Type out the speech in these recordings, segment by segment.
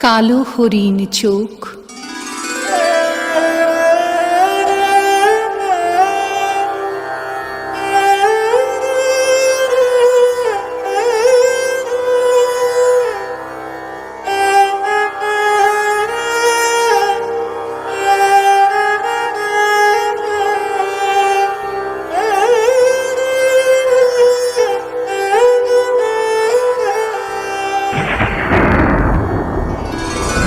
কালো হরিণ চোখ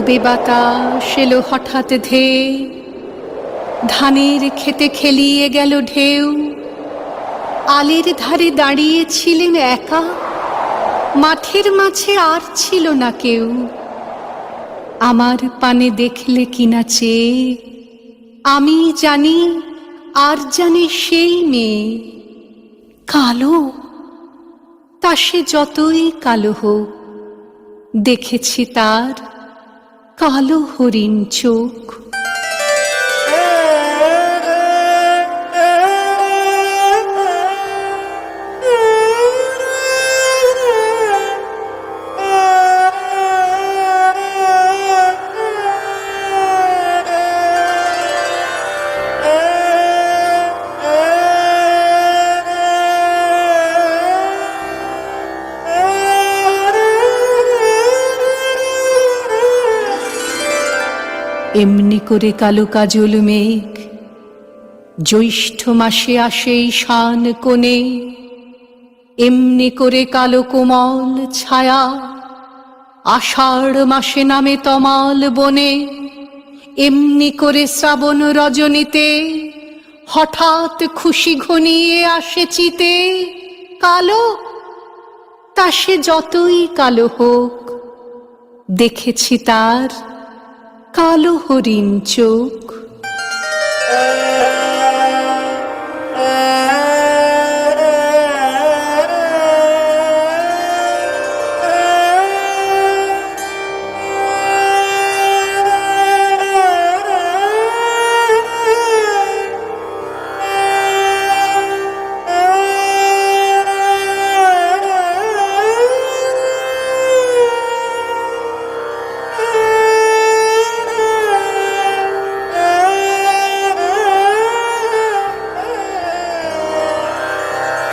উবে বাতাস এলো হঠাৎ ধে ধানের খেতে খেলিয়ে গেল ঢেউ। আলের ধারে দাঁড়িয়েছিলেন একা। মাঠের মাঝে আর ছিল না কেউ। আমার পানে দেখলে কিনা চেয়ে। আমি জানি, আর জানে সেই মেয়ে। কালো? তা সে যতই কালো হোক, দেখেছি তার কালো হরিণ চোখ এমনি করে কালো কাজল মেঘ, জ্যৈষ্ঠ মাসে আসে শান কোণে, এমনি করে কালো কোমল ছায়া, আষাঢ় মাসে নামে তমাল বনে, এমনি করে শ্রাবণ রজনীতে, হঠাৎ খুশি ঘনিয়ে আসে চিতে, কালো, তা সে যতই কালো হোক, দেখেছি তার কালো হরিণ চোখ।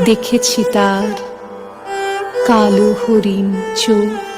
দেখেছি তার কালো হরিণ চোখ।